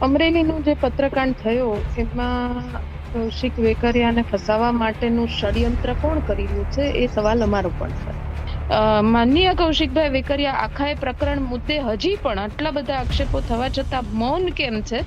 અમરેલીનું જે પત્રકાંડ થયો, એમાં કૌશિક વેકરિયાને ફસાવવા માટેનું ષડયંત્ર કોણ કરી રહ્યું છે, એ સવાલ અમારો પણ છે. માનનીય કૌશિકભાઈ વેકરિયા, આખા એ પ્રકરણ મુદ્દે હજી પણ આટલા બધા આક્ષેપો થવા છતાં મૌન કેમ છે?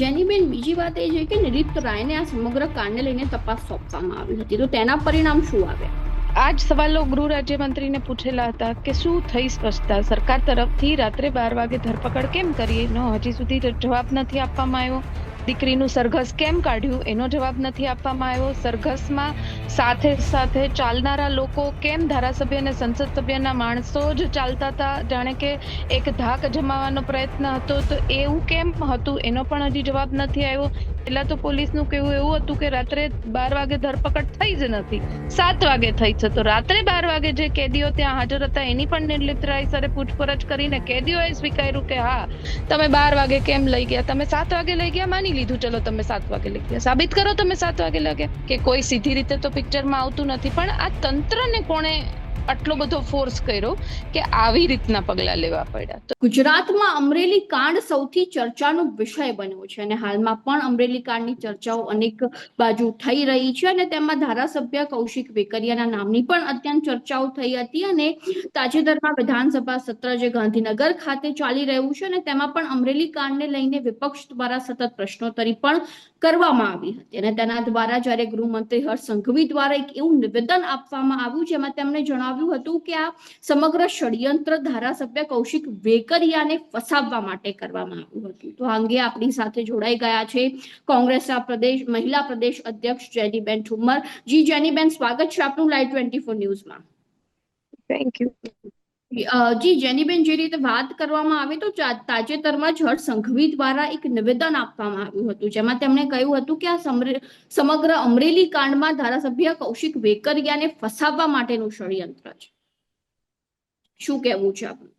જેનીબેન, બીજી વાત એ છે કે નિરીત રાયને આ સમગ્ર કાંડને લઈને તપાસ સોંપવામાં આવી હતી. તો તેના પરિણામ શું આવ્યા આ જ સવાલો ગૃહ રાજ્યમંત્રીને પૂછેલા હતા કે શું થઈ સ્પષ્ટતા? સરકાર તરફથી રાત્રે બાર વાગે ધરપકડ કેમ કરીએ? એનો હજી સુધી જવાબ નથી આપવામાં આવ્યો. દીકરીનું સરઘસ કેમ કાઢ્યું? એનો જવાબ નથી આપવામાં આવ્યો. સરઘસમાં સાથે સાથે ચાલનારા લોકો કેમ ધારાસભ્ય અને સંસદ સભ્યના માણસો જ ચાલતા હતા? જાણે કે એક ધાક જમાવવાનો પ્રયત્ન હતો તો એવું કેમ હતું? એનો પણ હજી જવાબ નથી આવ્યો. પહેલાં તો પોલીસનું કહેવું એવું હતું કે રાત્રે બાર વાગે ધરપકડ થઈ જ નથી. સાત વાગે થઈ છે. તો રાત્રે બાર વાગે જે કેદીઓ ત્યાં હાજર હતા, એની પણ નિર્લિપ્ત રાય સરે પૂછપરછ કરીને કેદીઓએ સ્વીકાર્યું કે હા, તમે બાર વાગે કેમ લઈ ગયા? તમે સાત વાગે લઈ ગયા? માની લીધું. ચલો, તમે સાત વાગે લઈ ગયા સાબિત કરો તમે સાત વાગે લાગે કે કોઈ સીધી રીતે તો પિક્ચરમાં આવતું નથી. પણ આ તંત્રને કોણે આટલો બધો ફોર્સ કર્યો કે આવી રીતના પગલા લેવા પડ્યા. તો ગુજરાતમાં અમરેલી કાંડ સૌથી ચર્ચાનો વિષય બન્યો છે અને હાલમાં પણ અમરેલી કાંડની ચર્ચાઓ અનેક બાજુ થઈ રહી છે અને તેમાં ધારાસભ્ય કૌશિક વેકરિયાના નામની પણ અત્યંત ચર્ચાઓ થઈ હતી અને તાજેતરમાં વિધાનસભા સત્ર જે ગાંધીનગર ખાતે ચાલી રહ્યું છે અને તેમાં પણ અમરેલી કાંડને લઈને વિપક્ષ દ્વારા સતત પ્રશ્નોત્તરી પણ કરવામાં આવી હતી અને તેના દ્વારા જ્યારે ગૃહમંત્રી હર્ષ સંઘવી દ્વારા એક એવું નિવેદન આપવામાં આવ્યું જેમાં તેમણે જણાવ્યું હતું કે આ સમગ્ર ષડયંત્ર ધારાસભ્ય કૌશિક વેકરિયાને ફસાવવા માટે કરવામાં આવ્યું હતું. તો અંગે આપણી સાથે જોડાઈ ગયા છે કોંગ્રેસના પ્રદેશ, મહિલા પ્રદેશ અધ્યક્ષ જેનીબેન ઠુમર જી જેનીબેન, સ્વાગત છે આપનું લાઈવ ટ્વેન્ટી ફોર ન્યૂઝમાં. થેન્ક યુ જી, જેનીબેન, જે રીતે વાત કરવામાં આવે, તો તાજેતરમાં જ હર્ષ સંઘવી દ્વારા એક નિવેદન આપવામાં આવ્યું હતું. જેમાં તેમણે કહ્યું હતું કે આ સમગ્ર અમરેલી કાંડમાં ધારાસભ્ય કૌશિક વેકરિયાને ફસાવવા માટેનું ષડયંત્ર છે. શું કહેવું છે આપનું?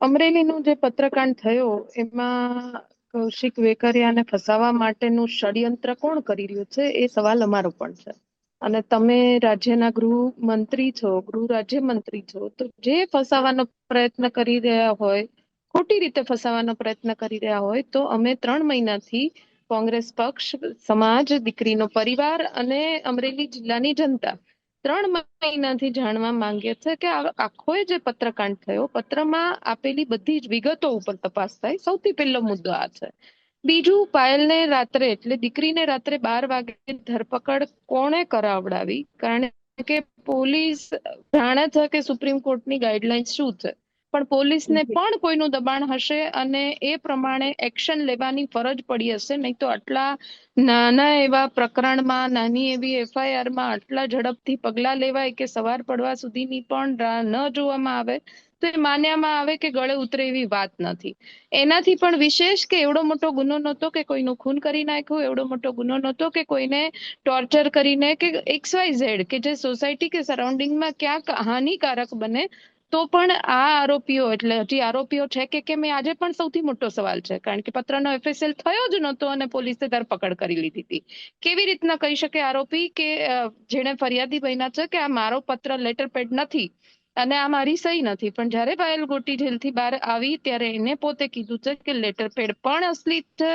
અમરેલીનું જે પત્રકાંડ થયો, એમાં કૌશિક વેકરિયાને ફસાવવા માટેનું ષડયંત્ર કોણ કરી રહ્યું છે, એ સવાલ અમારો પણ છે. અને તમે રાજ્યના ગૃહ મંત્રી છો, ગૃહ રાજ્ય મંત્રી છો, તો જે ફસાવાનો પ્રયત્ન કરી રહ્યા હોય, ખોટી રીતે ફસાવાનો પ્રયત્ન કરી રહ્યા હોય, તો અમે ત્રણ મહિનાથી કોંગ્રેસ પક્ષ, સમાજ, દીકરીનો પરિવાર અને અમરેલી જિલ્લાની જનતા ત્રણ મહિનાથી જાણવા માંગીએ છે કે આખો જે પત્રકાંડ થયો, પત્રમાં આપેલી બધી જ વિગતો ઉપર તપાસ થાય. સૌથી પહેલો મુદ્દો આ છે. બીજું પાયલને રાત્રે એટલે દીકરીને રાત્રે બાર વાગે ધરપકડ કોણે કરાવડાવી? કારણ કે પોલીસ જાણે છે કે સુપ્રીમ કોર્ટની ગાઈડલાઇન શું છે. પણ પોલીસને પણ કોઈનું દબાણ હશે અને એ પ્રમાણે એક્શન લેવાની ફરજ પડી હશે. નહીં તો આટલા નાના એવા પ્રકરણમાં નાની એવી એફઆઈઆરમાં આટલા ઝડપથી પગલાં લેવાય કે સવાર પડવા સુધીની પણ રાહ ન જોવામાં આવે. તો એ માન્યામાં આવે કે ગળે ઉતરે એવી વાત નથી. એનાથી પણ વિશેષ કે એવડો મોટો ગુનો નહોતો કે કોઈનું ખૂન કરી નાખ્યું, એવડો મોટો ગુનો નહોતો કે કોઈને ટોર્ચર કરીને કે એક્સ વાય ઝેડ કે જે સોસાયટી કે સરાઉન્ડિંગમાં ક્યાંક હાનિકારક બને, તો પણ આ આરોપીઓ, એટલે હજી આરોપીઓ છે કે કેમ, એ આજે પણ સૌથી મોટો સવાલ છે. કારણ કે પત્રનો એફએસએલ થયો જ નહોતો અને પોલીસે ધરપકડ કરી લીધી હતી. કેવી રીતના કહી શકે આરોપી કે જેણે ફરિયાદી બન્યા છે કે આ મારો પત્ર લેટર પેડ નથી? અને આ મારી સહી નથી, પણ જ્યારે પાયલ ગોટી જેલથી બહાર આવી ત્યારે એને પોતે કીધું છે કે લેટર પેડ પણ અસલી છે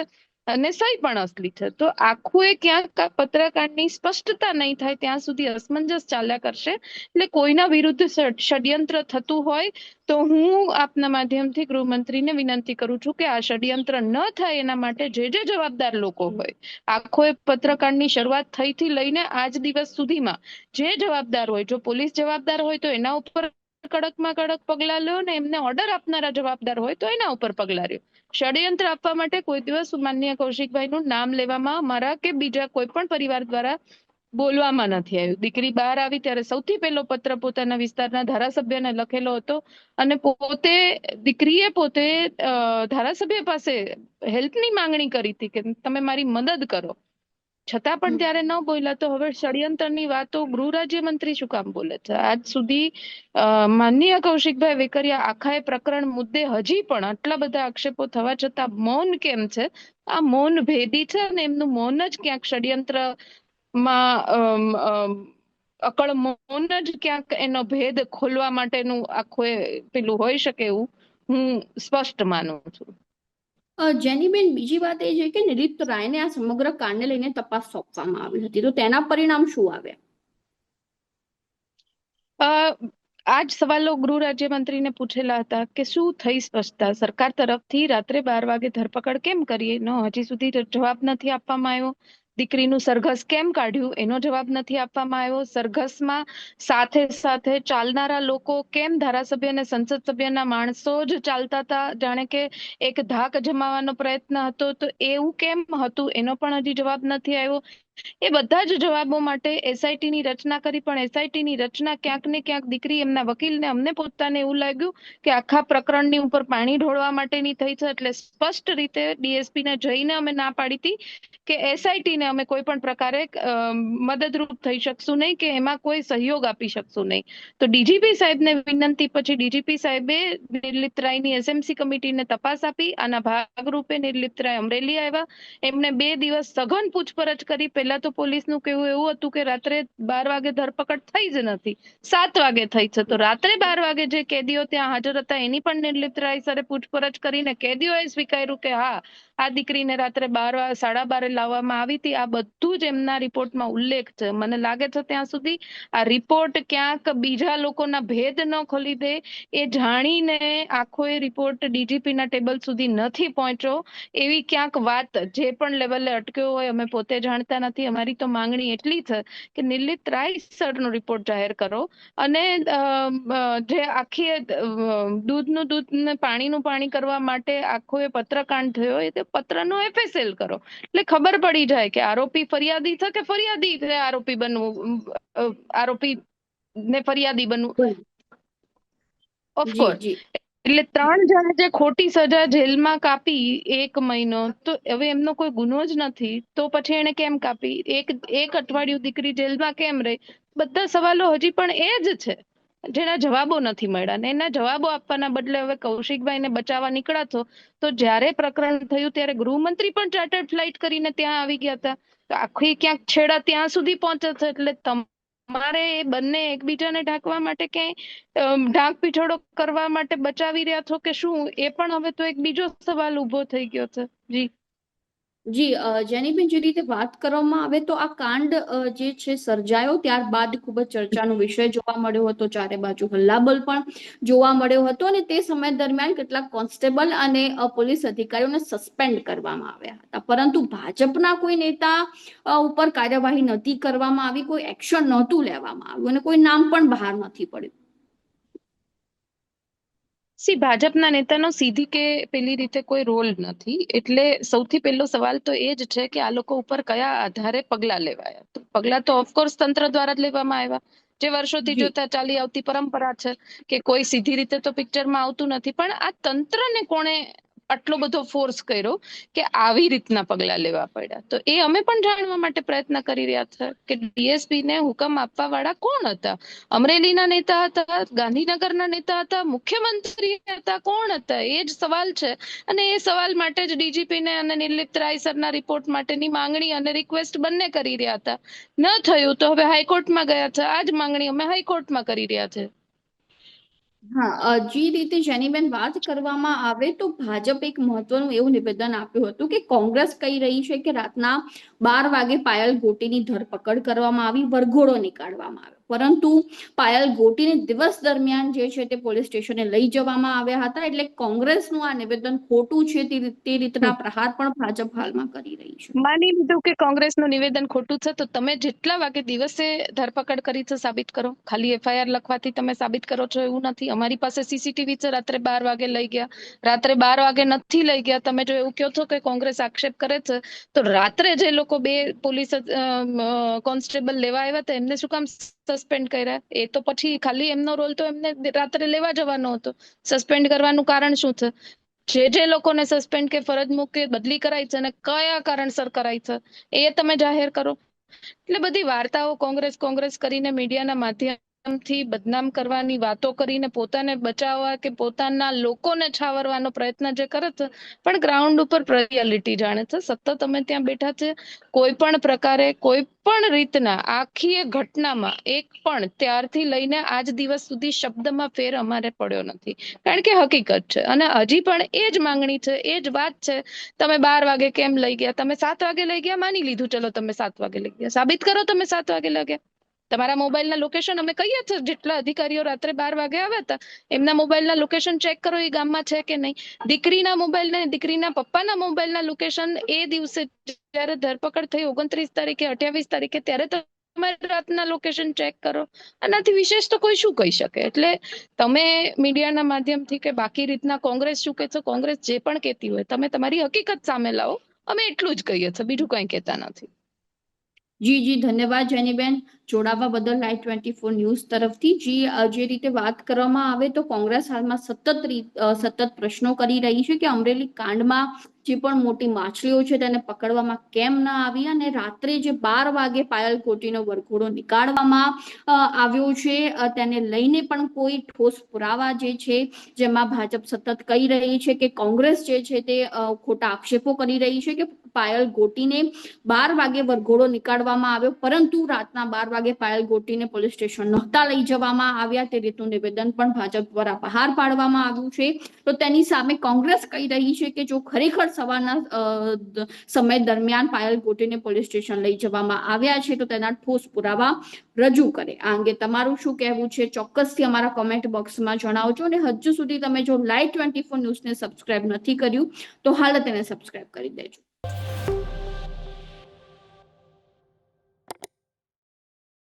અને સહી પણ અસલી છે. તો આખું એ ક્યાંક આ પત્રકાંડની સ્પષ્ટતા નહીં થાય ત્યાં સુધી અસમંજસ ચાલ્યા કરશે. એટલે કોઈના વિરુદ્ધ ષડયંત્ર થતું હોય તો હું આપના માધ્યમથી ગૃહમંત્રીને વિનંતી કરું છું કે આ ષડયંત્ર ન થાય એના માટે જે જે જવાબદાર લોકો હોય, આખો એ પત્રકારની શરૂઆત થઈથી લઈને આજ દિવસ સુધીમાં જે જવાબદાર હોય, જો પોલીસ જવાબદાર હોય તો એના ઉપર કડકમાં કડક પગલા લો ને એમને ઓર્ડર આપનારા જવાબદાર હોય તો એના ઉપર પગલા લ્યો. ષડયંત્ર આપવા માટે કોઈ દિવસ માનનીય કૌશિકભાઈનું નામ લેવામાં મારા કે બીજા કોઈ પણ પરિવાર દ્વારા બોલવામાં નથી આવ્યું. દીકરી બહાર આવી ત્યારે સૌથી પહેલો પત્ર પોતાના વિસ્તારના ધારાસભ્યને લખેલો હતો અને પોતે, દીકરીએ પોતે ધારાસભ્ય પાસે હેલ્પની માંગણી કરી હતી કે તમે મારી મદદ કરો. છતાં પણ. ત્યારે ન બોલ્યા તો હવે ષડયંત્રની વાતો ગૃહ રાજ્યમંત્રી શું કામ બોલે છે? આજ સુધી માનનીય કૌશિકભાઈ વેકરિયા આખા એ પ્રકરણ મુદ્દે હજી પણ આટલા બધા આક્ષેપો થવા છતાં મૌન કેમ છે? આ મૌન ભેદી છે અને એમનું મૌન જ ક્યાંક ષડયંત્રમાં અકળ મૌન જ ક્યાંક એનો ભેદ ખોલવા માટેનું આખું એ પેલું હોઈ શકે એવું હું સ્પષ્ટ માનું છું. જેનીબેન બીજી વાત એ છે કે નિરીત રાયને આ સમગ્ર કાંડને લઈને તપાસ સોંપવામાં આવી હતી. તો તેના પરિણામ શું આવ્યા? આજ સવાલો ગૃહ રાજ્યમંત્રીને પૂછેલા હતા કે શું થઈ સ્પષ્ટતા? સરકાર તરફથી રાત્રે બાર વાગે ધરપકડ કેમ કરીએ? નો, હજી સુધી જવાબ નથી આપવામાં આવ્યો. દીકરીનું સરઘસ કેમ કાઢ્યું? એનો જવાબ નથી આપવામાં આવ્યો. સરઘસમાં સાથે સાથે ચાલનારા લોકો કેમ ધારાસભ્ય અને સંસદ સભ્યના માણસો જ ચાલતા હતા? જાણે કે એક ધાક જમાવાનો પ્રયત્ન હતો તો એવું કેમ હતું? એનો પણ હજી જવાબ નથી આવ્યો. એ બધા જ જવાબો માટે એસઆઈટી ની રચના કરી, પણ એસઆઈટી ની રચના ક્યાંક ને ક્યાંક દીકરી એમના વકીલને અમને પોતાને એવું લાગ્યું કે આખા પ્રકરણની ઉપર પાણી ઢોળવા માટેની થઈ છે. એટલે સ્પષ્ટ રીતે ડીએસપી ને જઈને અમે ના પાડી હતી. કે એસઆઈટી ને અમે કોઈ પણ પ્રકારે મદદરૂપ થઈ શકશું નહીં કે એમાં કોઈ સહયોગ આપી શકશું નહીં. તો ડીજીપી સાહેબને વિનંતી પછી ડીજીપી સાહેબે નિર્લિપ્ત એસએમસી કમિટીને તપાસ આપી. આના ભાગરૂપે નિર્લિપ્ત અમરેલી આવ્યા. એમને બે દિવસ સઘન પૂછપરછ કરી. પહેલા તો પોલીસનું કહેવું એવું હતું કે રાત્રે બાર વાગે ધરપકડ થઈ જ નથી. સાત વાગે થઈ છે. તો રાત્રે બાર વાગે જે કેદીઓ ત્યાં હાજર હતા, એની પણ નિર્લિપ્ત રાય સરે પૂછપરછ કરીને કેદીઓએ સ્વીકાર્યું કે હા, આ દીકરીને રાત્રે બાર સાડા બારે લાવવામાં આવી હતી. આ બધું જ એમના રિપોર્ટમાં ઉલ્લેખ છે. મને લાગે છે ત્યાં સુધી આ રિપોર્ટ ક્યાંક બીજા લોકોના ભેદ ન ખોલી દે એ જાણીને આખો એ રિપોર્ટ ડીજીપીના ટેબલ સુધી નથી પહોંચ્યો. એવી ક્યાંક વાત જે પણ લેવલે અટક્યો હોય અમે પોતે જાણતા નથી. અમારી તો માંગણી એટલી છે કે નિલિત રાય સરનો રિપોર્ટ જાહેર કરો અને જે આખી દૂધનું દૂધ ને પાણીનું પાણી કરવા માટે આખો એ પત્રકાંડ થયો એ પત્રનો એફએસએલ કરો. એટલે ખબર પડી જાય કે આરોપી ફરિયાદી છે કે ફરિયાદી આરોપી બનવું? આરોપી ને ફરિયાદી બનવું? ઓફકોર્સ એટલે ત્રણ જણા જે ખોટી સજા જેલમાં કાપી એક મહિનો તો હવે એમનો કોઈ ગુનો જ નથી તો પછી એને કેમ કાપી? એક એક અઠવાડિયું દીકરી જેલમાં કેમ રહી? બધા સવાલો હજી પણ એ જ છે. જેના જવાબો નથી મળ્યા ને એના જવાબો આપવાના બદલે હવે કૌશિકભાઈને બચાવવા નીકળ્યા છો, તો જ્યારે પ્રકરણ થયું ત્યારે ગૃહમંત્રી પણ ચાર્ટર્ડ ફ્લાઇટ કરીને ત્યાં આવી ગયા હતા. તો આખી ક્યાંક છેડા ત્યાં સુધી પહોંચે છે, એટલે તમારે એ બંને એકબીજાને ઢાંકવા માટે ક્યાંય ઢાંક પીછોડો કરવા માટે બચાવી રહ્યા છો કે શું? એ પણ હવે તો એક બીજો સવાલ ઊભો થઈ ગયો છે. જી. જી જેનીબેન જે રીતે વાત કરવામાં આવે તો આ કાંડ જે છે સર્જાયો ત્યારબાદ ખૂબ જ ચર્ચાનો વિષય જોવા મળ્યો હતો, ચારે બાજુ હલ્લાબલ પણ જોવા મળ્યો હતો અને તે સમય દરમિયાન કેટલાક કોન્સ્ટેબલ અને પોલીસ અધિકારીઓને સસ્પેન્ડ કરવામાં આવ્યા હતા. પરંતુ ભાજપના કોઈ નેતા ઉપર કાર્યવાહી નથી કરવામાં આવી, કોઈ એક્શન નહોતું લેવામાં આવ્યું અને કોઈ નામ પણ બહાર નથી પડ્યું. સી ભાજપના નેતાનો સીધી કે પેલી રીતે કોઈ રોલ નથી. એટલે સૌથી પહેલો સવાલ તો એ જ છે કે આ લોકો ઉપર કયા આધારે પગલા લેવાયા? પગલા તો ઓફકોર્સ તંત્ર દ્વારા જ લેવામાં આવ્યા. જે વર્ષોથી જોતા ચાલી આવતી પરંપરા છે કે કોઈ સીધી રીતે તો પિક્ચરમાં આવતું નથી. પણ આ તંત્રને કોણે આટલો બધો ફોર્સ કર્યો કે આવી રીતના પગલા લેવા પડ્યા. તો એ અમે પણ જાણવા માટે પ્રયત્ન કરી રહ્યા હતા કે ડીએસપી ને હુકમ આપવા વાળા કોણ હતા? અમરેલીના નેતા હતા, ગાંધીનગરના નેતા હતા, મુખ્યમંત્રી હતા, કોણ હતા? એ જ સવાલ છે. અને એ સવાલ માટે જ ડીજીપી ને અને નિર્લિપ્ત રાય સરના રિપોર્ટ માટેની માંગણી અને રિક્વેસ્ટ બંને કરી રહ્યા હતા. ન થયું તો હવે હાઈકોર્ટમાં ગયા છે આ જ માંગણી અમે હાઈકોર્ટમાં કરી રહ્યા છે. હા જે રીતે જેનીબેન વાત કરવામાં આવે તો ભાજપ એક મહત્વનું એવું નિવેદન આપ્યું હતું કે કોંગ્રેસ કહી રહી છે કે રાતના બાર વાગે પાયલ ગોટીની ધરપકડ કરવામાં આવી, વરઘોડો નીકાળવામાં આવ્યો પરંતુ પાયલ ગોટીને દિવસ દરમિયાન જે છે તે પોલીસ સ્ટેશને લઈ જવામાં આવ્યા હતા એટલે કોંગ્રેસનું આ નિવેદન ખોટું છે તે રીતના પ્રહાર પણ ભાજપ હાલમાં કરી રહી છે. માની લીધું કે કોંગ્રેસનું નિવેદન ખોટું છે તો તમે જેટલા વાગે દિવસે ધરપકડ કરી છે સાબિત કરો? ખાલી એફઆઈઆર લખવાથી તમે સાબિત કરો છો એવું નથી? અમારી પાસે સીસીટીવી છે રાત્રે બાર વાગે લઈ ગયા. રાત્રે બાર વાગે નથી લઈ ગયા. તમે જો એવું કહો છો કે કોંગ્રેસ આક્ષેપ કરે છે તો રાત્રે જે લોકો બે પોલીસ કોન્સ્ટેબલ લેવા આવ્યા હતા એમને શું કામ સસ્પેન્ડ કર્યા. એ તો પછી ખાલી એમનો રોલ તો એમને રાત્રે લેવા જવાનો હતો. સસ્પેન્ડ કરવાનું કારણ શું છે? જે જે લોકોને સસ્પેન્ડ કે ફરજ મૂકે, બદલી કરાઈ છે અને કયા કારણસર કરાઈ છે, એ તમે જાહેર કરો. એટલે બધી વાર્તાઓ કોંગ્રેસ કોંગ્રેસ કરીને મીડિયાના માધ્યમ માધ્યમથી બદનામ કરવાની વાતો કરીને પોતાને બચાવવા કે પોતાના લોકોને છાવરવાનો પ્રયત્ન જે કરે છે, પણ ગ્રાઉન્ડ ઉપર રિયાલિટી જાણે છે. સતત અમે ત્યાં બેઠા છે. કોઈ પણ પ્રકારે, કોઈ પણ રીતના આખી ઘટનામાં એક પણ ત્યારથી લઈને આજ દિવસ સુધી શબ્દમાં ફેર અમારે પડ્યો નથી. કારણ કે હકીકત છે. અને હજી પણ એ જ માંગણી છે, એ જ વાત છે. તમે બાર વાગે કેમ લઈ ગયા? તમે સાત વાગે લઈ ગયા? માની લીધું. ચલો, તમે સાત વાગે લઈ ગયા. સાબિત કરો, તમે સાત વાગે લઈ ગયા. તમારા મોબાઈલના લોકેશન અમે કહીએ છીએ. જેટલા અધિકારીઓ રાત્રે બાર વાગે આવ્યા હતા, એમના મોબાઈલના લોકેશન ચેક કરો, એ ગામમાં છે કે નહીં. દીકરીના મોબાઈલ ને દીકરીના પપ્પાના મોબાઈલના લોકેશન એ દિવસે જ્યારે ધરપકડ થઈ ઓગણત્રીસ તારીખે, અઠ્યાવીસ તારીખે, ત્યારે તમારી રાતના લોકેશન ચેક કરો. આનાથી વિશેષ તો કોઈ શું કહી શકે? એટલે તમે મીડિયાના માધ્યમથી કે બાકી રીતના કોંગ્રેસ શું કે છે? કોંગ્રેસ જે પણ કહેતી હોય, તમે તમારી હકીકત સામે લાવો. અમે એટલું જ કહીએ છીએ. બીજું કંઈ કહેતા નથી. જી જી, ધન્યવાદ જેનીબેન જોડાવા બદલ લાઈવ ટ્વેન્ટી ફોર ન્યૂઝ તરફથી. જી જે રીતે વાત કરવામાં આવે તો કોંગ્રેસ હાલમાં સતત સતત પ્રશ્નો કરી રહી છે કે અમરેલી કાંડમાં જે પણ મોટી માછલીઓ છે તેને પકડવામાં કેમ ના આવી અને રાત્રે જે બાર વાગે પાયલ કોટીનો વરઘોડો નીકાળવામાં આવ્યો છે તેને લઈને પણ કોઈ ઠોસ પુરાવા જે છે જેમાં ભાજપ સતત કહી રહી છે કે કોંગ્રેસ જે છે તે ખોટા આક્ષેપો કરી રહી છે કે પાયલ ગોટીને બાર વાગે વરઘોડો નીકાળવામાં આવ્યો. પરંતુ રાતના બાર વાગે પાયલ ગોટીને પોલીસ સ્ટેશન નહોતા લઈ જવામાં આવ્યા. તે રીતનું નિવેદન પણ ભાજપ દ્વારા બહાર પાડવામાં આવ્યું છે. તો તેની સામે કોંગ્રેસ કહી રહી છે કે જો ખરેખર સવારના સમય દરમિયાન પાયલ ગોટીને પોલીસ સ્ટેશન લઈ જવામાં આવ્યા છે, તો તેના ઠોસ પુરાવા રજૂ કરે. આ અંગે તમારું શું કહેવું છે? ચોક્કસથી અમારા કોમેન્ટ બોક્સમાં જણાવજો અને હજુ સુધી તમે જો લાઈવ ટ્વેન્ટી ફોર ન્યૂઝને સબસ્ક્રાઇબ નથી કર્યું, તો હાલ તેને સબસ્ક્રાઇબ કરી દેજો.